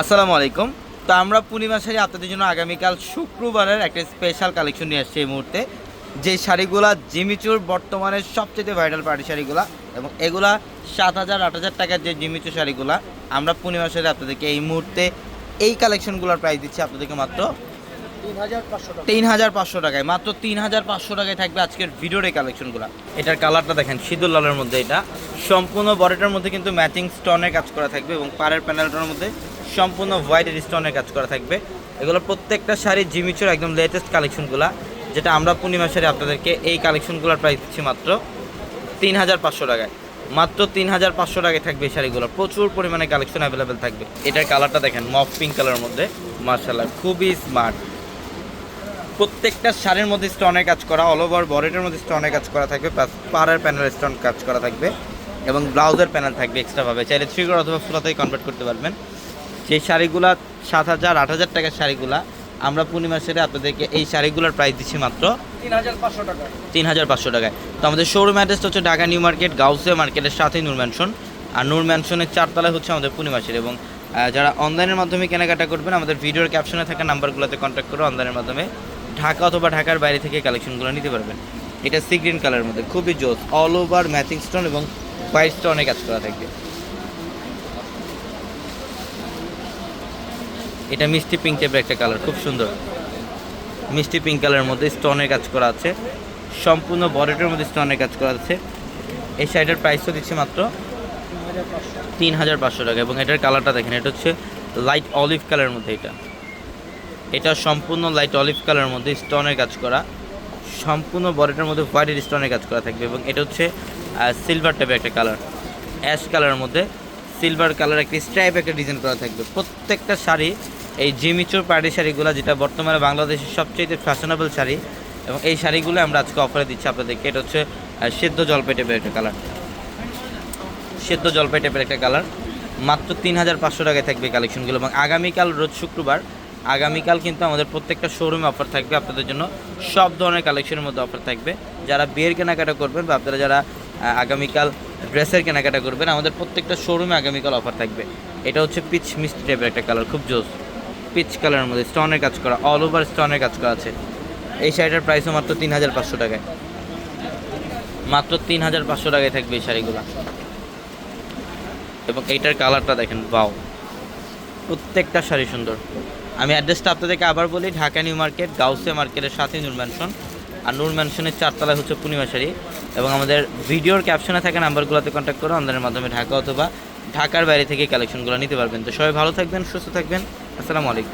আসসালামু আলাইকুম। তো আমরা পূর্ণিমা শাড়ি আপনাদের জন্য আগামীকাল শুক্রবারের একটা স্পেশাল কালেকশন নিয়ে আসছি এই মুহূর্তে। যে শাড়িগুলা জিমিচুর বর্তমানে সবচেয়ে ভাইরাল পার্টি শাড়িগুলা এবং এগুলা সাত হাজার, আট হাজার টাকার যে জিমিচুর শাড়িগুলা, আমরা পূর্ণিমা শাড়ি আপনাদেরকে এই মুহূর্তে এই কালেকশনগুলোর প্রাইস দিচ্ছি আপনাদেরকে মাত্র তিন হাজার পাঁচশো টাকায়। মাত্র তিন হাজার পাঁচশো টাকায় থাকবে আজকের ভিডিওর এই কালেকশনগুলো এটার কালারটা দেখেন, সিঁদুর লালের মধ্যে এটা। সম্পূর্ণ বডিটার মধ্যে কিন্তু ম্যাচিং স্টোনের কাজ করা থাকবে এবং পাড়ের প্যানেলটার মধ্যে সম্পূর্ণ হোয়াইটের স্টোনের কাজ করা থাকবে। এগুলো প্রত্যেকটা শাড়ি জিমিচুর একদম লেটেস্ট কালেকশনগুলো যেটা আমরা পূর্ণিমা শাড়ি আপনাদেরকে এই কালেকশনগুলোর প্রাইস দিচ্ছি মাত্র তিন হাজার পাঁচশো টাকায়। মাত্র তিন হাজার পাঁচশো টাকায় থাকবে এই শাড়িগুলো। প্রচুর পরিমাণে কালেকশন অ্যাভেলেবেল থাকবে। এটার কালারটা দেখেন মফ পিঙ্ক কালারের মধ্যে। মার্শাল্লাহ খুবই স্মার্ট প্রত্যেকটা শাড়ির মধ্যে স্টোনের কাজ করা অল ওভার বডিটার মধ্যে স্টোনের কাজ করা থাকবে প্লাস পাড়ের প্যানেল স্টোন কাজ করা থাকবে, এবং ব্লাউজের প্যানেল থাকবে এক্সট্রাভাবে চাইলে থ্রি অথবা ফুলাতেই কনভার্ট করতে পারবেন। সেই শাড়িগুলা সাত হাজার, আট হাজার টাকার শাড়িগুলা, আমরা পূর্ণিমা সেরে আপনাদেরকে এই শাড়িগুলোর প্রাইস দিচ্ছি মাত্র তিন হাজার পাঁচশো টাকায়। তো আমাদের শোরুম অ্যাড্রেসটা হচ্ছে ঢাকা নিউ মার্কেট, গাউসিয়া মার্কেটের সাথেই নূর ম্যানশন। আর নূর ম্যানশনের চারতলায় হচ্ছে আমাদের পূর্ণিমাসের এবং যারা অনলাইনের মাধ্যমে কেনাকাটা করবেন, আমাদের ভিডিওর ক্যাপশনে থাকা নাম্বারগুলোতে কন্ট্যাক্ট করে অনলাইনের মাধ্যমে ঢাকা অথবা ঢাকার বাইরে থেকে কালেকশনগুলো নিতে পারবেন। এটা সি গ্রিন কালারের মধ্যে, খুবই জোস অল ওভার ম্যাচিং স্টোন এবং হোয়াইট স্টোনে কাজ করা থাকবে এটা মিষ্টি পিঙ্ক টাইপের একটা কালার খুব সুন্দর। মিষ্টি পিঙ্ক কালারের মধ্যে স্টোনের কাজ করা আছে। সম্পূর্ণ বডিটার মধ্যে স্টোনের কাজ করা আছে। এই শাড়িটার প্রাইসও দিচ্ছে মাত্র তিন হাজার পাঁচশো টাকা এবং এটার কালারটা দেখেন, এটা হচ্ছে লাইট অলিভ কালারের মধ্যে এটা। এটা সম্পূর্ণ লাইট অলিভ কালারের মধ্যে স্টোনের কাজ করা। সম্পূর্ণ বডিটার মধ্যে হোয়াইটের স্টোনের কাজ করা থাকবে এবং এটা হচ্ছে সিলভার টাইপের একটা কালার অ্যাশ কালারের মধ্যে সিলভার কালার একটা স্ট্রাইপ একটা ডিজাইন করা থাকবে। প্রত্যেকটা শাড়ি, এই জিমিচুর পার্টি শাড়িগুলো, যেটা বর্তমানে বাংলাদেশের সবচেয়ে ফ্যাশনেবল শাড়ি, এবং এই শাড়িগুলো আমরা আজকে অফারে দিচ্ছি আপনাদেরকে। এটা হচ্ছে সেদ্ধ জলপাই টাইপের একটা কালার সেদ্ধ জলপাই টাইপের একটা কালার মাত্র তিন হাজার পাঁচশো টাকায় থাকবে কালেকশনগুলো এবং আগামীকাল, রোজ শুক্রবার, আগামীকাল কিন্তু আমাদের প্রত্যেকটা শোরুমে অফার থাকবে। আপনাদের জন্য সব ধরনের কালেকশনের মধ্যে অফার থাকবে। যারা বিয়ের কেনাকাটা করবেন বা আপনারা যারা আগামীকাল ড্রেসের কেনাকাটা করবেন। আমাদের প্রত্যেকটা শোরুমে আগামীকাল অফার থাকবে। এটা হচ্ছে পিচ মিষ্টি টাইপের একটা কালার খুব জোস। পিচ কালারের মধ্যে স্টোনের কাজ করা অল ওভার স্টোনের কাজ করা আছে। এই শাড়িটার প্রাইসও মাত্র তিন হাজার পাঁচশো টাকায়। মাত্র তিন হাজার পাঁচশো টাকায় থাকবে এই শাড়িগুলো। এবং এইটার কালারটা দেখেন বাও প্রত্যেকটা শাড়ি সুন্দর। আমি অ্যাড্রেসটা আপনাদেরকে আবার বলি, ঢাকা নিউ মার্কেট গাউসে মার্কেটের সাথে নূর ম্যানশন আর নূর ম্যানশনের চারতলায় হচ্ছে পূর্ণিমা শাড়ি। এবং আমাদের ভিডিওর ক্যাপশনে থাকা নাম্বারগুলোতে কন্ট্যাক্ট করে অনলাইনের মাধ্যমে ঢাকা অথবা ঢাকার বাইরে থেকে কালেকশনগুলো নিতে পারবেন। তো সবাই ভালো থাকবেন, সুস্থ থাকবেন। আসসালামু আলাইকুম।